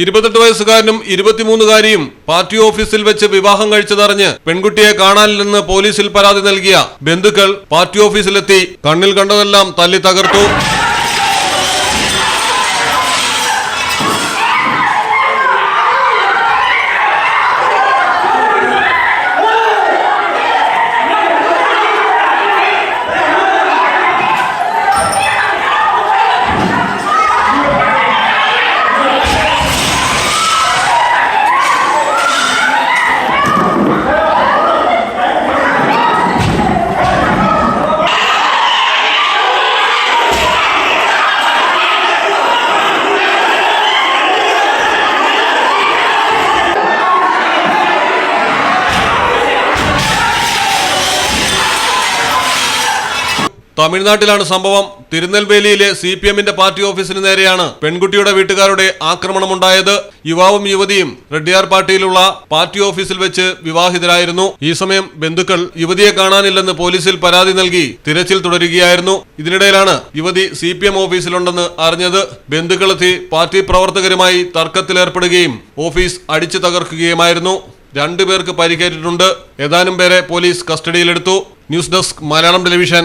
ഇരുപത്തെട്ട് വയസ്സുകാരനും ഇരുപത്തിമൂന്നുകാരിയും പാർട്ടി ഓഫീസിൽ വെച്ച് വിവാഹം കഴിച്ചതറിഞ്ഞ് പെൺകുട്ടിയെ കാണാനില്ലെന്ന് പോലീസിൽ പരാതി നൽകിയ ബന്ധുക്കൾ പാർട്ടി ഓഫീസിലെത്തി കണ്ണിൽ കണ്ടതെല്ലാം തല്ലി തകർത്തു. തമിഴ്നാട്ടിലാണ് സംഭവം. തിരുനെൽവേലിയിലെ സി പി എമ്മിന്റെ പാർട്ടി ഓഫീസിന് നേരെയാണ് പെൺകുട്ടിയുടെ വീട്ടുകാരുടെ ആക്രമണമുണ്ടായത്. യുവാവും യുവതിയും റെഡ്ഡിയാർ പാർട്ടിയിലുള്ള പാർട്ടി ഓഫീസിൽ വെച്ച് വിവാഹിതരായിരുന്നു. ഈ സമയം ബന്ധുക്കൾ യുവതിയെ കാണാനില്ലെന്ന് പോലീസിൽ പരാതി നൽകി തിരച്ചിൽ തുടരുകയായിരുന്നു. ഇതിനിടയിലാണ് യുവതി സി പി എം ഓഫീസിലുണ്ടെന്ന് അറിഞ്ഞത്. ബന്ധുക്കളെത്തി പാർട്ടി പ്രവർത്തകരുമായി തർക്കത്തിലേർപ്പെടുകയും ഓഫീസ് അടിച്ചു തകർക്കുകയുമായിരുന്നു. രണ്ടുപേർക്ക് പരിക്കേറ്റിട്ടുണ്ട്. ഏതാനും പേരെ പോലീസ് കസ്റ്റഡിയിലെടുത്തു. News desk Malayalam television.